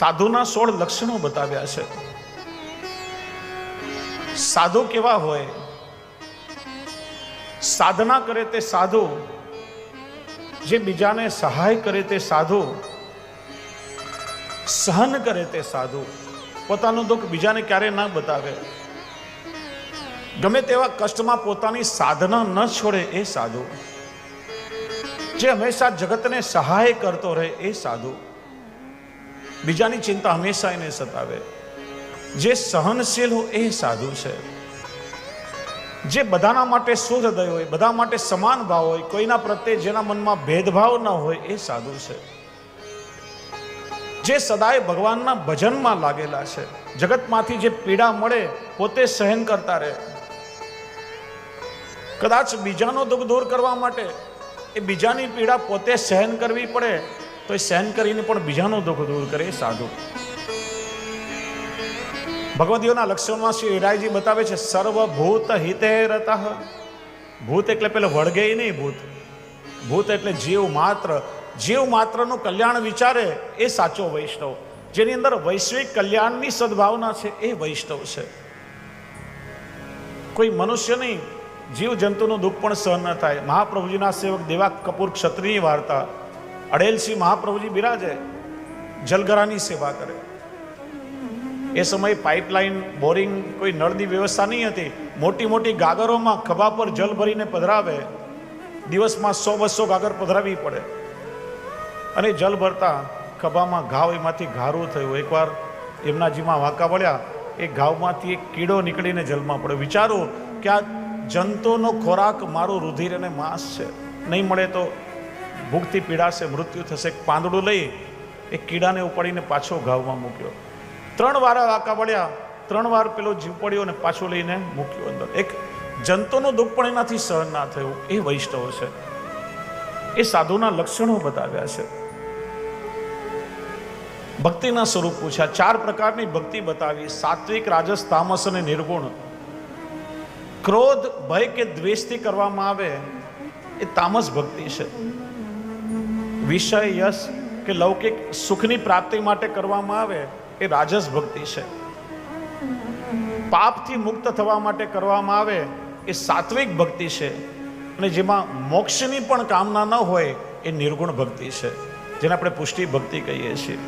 સાધુના સોળ લક્ષણો બતાવ્યા છે. સાધુ કેવા હોય? સાધના કરે તે સાધુ, જે બીજાને સહાય કરે તે સાધુ, સહન કરે તે સાધુ, પોતાનું દુઃખ બીજાને ક્યારે ના બતાવે. ગમે તેવા કષ્ટમાં પોતાની સાધના ન છોડે એ સાધુ, જે હંમેશા જગતને સહાય કરતો રહે એ સાધુ. બીજાની ચિંતા હંમેશા એને સતાવે. જે સહનશીલ હોય એ સાધુ છે. જે બધાના માટે સુહૃદય હોય, બધા માટે સમાન ભાવ હોય, કોઈના પ્રત્યે જેના મનમાં ભેદભાવ ન હોય એ સાધુ છે. જે સદાય ભગવાનના ભજનમાં લાગેલા છે. જગતમાંથી જે પીડા મળે, પોતે સહન કરતા રહે. કદાચ બીજાનો દુઃખ દૂર કરવા માટે એ બીજાની પીડા પોતે સહન કરવી પડે તો એ સહન કરીને પણ બીજાનો દુઃખ દૂર કરે સાધુ. ભગવદીઓના લક્ષણમાં શ્રી હિરાયજી બતાવે છે, સર્વભૂત હિતે રતઃ. ભૂત એટલે પેલા વળગે નહીં ભૂત. ભૂત એટલે જીવ માત્ર. જીવ માત્રનું કલ્યાણ વિચારે એ સાચો વૈષ્ણવ. જેની અંદર વૈશ્વિક કલ્યાણની સદભાવના છે એ વૈષ્ણવ છે. કોઈ મનુષ્ય નહીં જીવ જંતુનું દુઃખ પણ સહન ન થાય. મહાપ્રભુજીના સેવક દેવા કપૂર ક્ષત્રિયની વાર્તા. અડેલસિંહ મહાપ્રભુજી બિરાજે જલગરાની સેવા કરે. એ સમયે પાઇપલાઇન, બોરિંગ કોઈ નળની વ્યવસ્થા નહીં હતી. મોટી મોટી ગાગરોમાં ખભા પર જલ ભરીને પધરાવે, દિવસમાં સો બસો ગાગર પધરાવી પડે. અને જલ ભરતા ખભામાં ઘાવ એમાંથી ઘારું થયું. એકવાર એમના જીમાં વાંકા વળ્યા. એ ઘાવમાંથી એક કીડો નીકળીને જલમાં પડ્યો. વિચારો કે આ જંતુનો ખોરાક મારું રુધિર અને માંસ છે. નહીં મળે તો ભૂખથી પીડાશે મૃત્યુ થશે. એક પાંદડું લઈ એ કીડાને ઉપાડીને પાછો ઘાવમાં મૂક્યો. ત્રણ વાર વાંકા વળ્યા. ત્રણ વાર પેલો જીવ પડ્યો અને પાછો લઈને મૂક્યો અંદર. એક જંતુનું દુઃખ પણ એનાથી સહન ના થયું. એ વૈષ્ણવ છે. એ સાધુના લક્ષણો બતાવ્યા છે. ભક્તિના સ્વરૂપ પૂછ્યા ચાર પ્રકારની ભક્તિ બતાવી. સાત્વિક, રાજસ, તામસ અને નિર્ગુણ. ક્રોધ, ભય કે દ્વેષથી કરવામાં આવે, એ તામસ ભક્તિ છે. વિષય યશ કે લૌકિક સુખની પ્રાપ્તિ માટે કરવામાં આવે એ રાજસ ભક્તિ છે. પાપથી મુક્ત થવા માટે કરવામાં આવે એ સાત્વિક ભક્તિ છે. અને જેમાં મોક્ષની પણ કામના ન હોય એ નિર્ગુણ ભક્તિ છે. જેને આપણે પુષ્ટિ ભક્તિ કહીએ છીએ.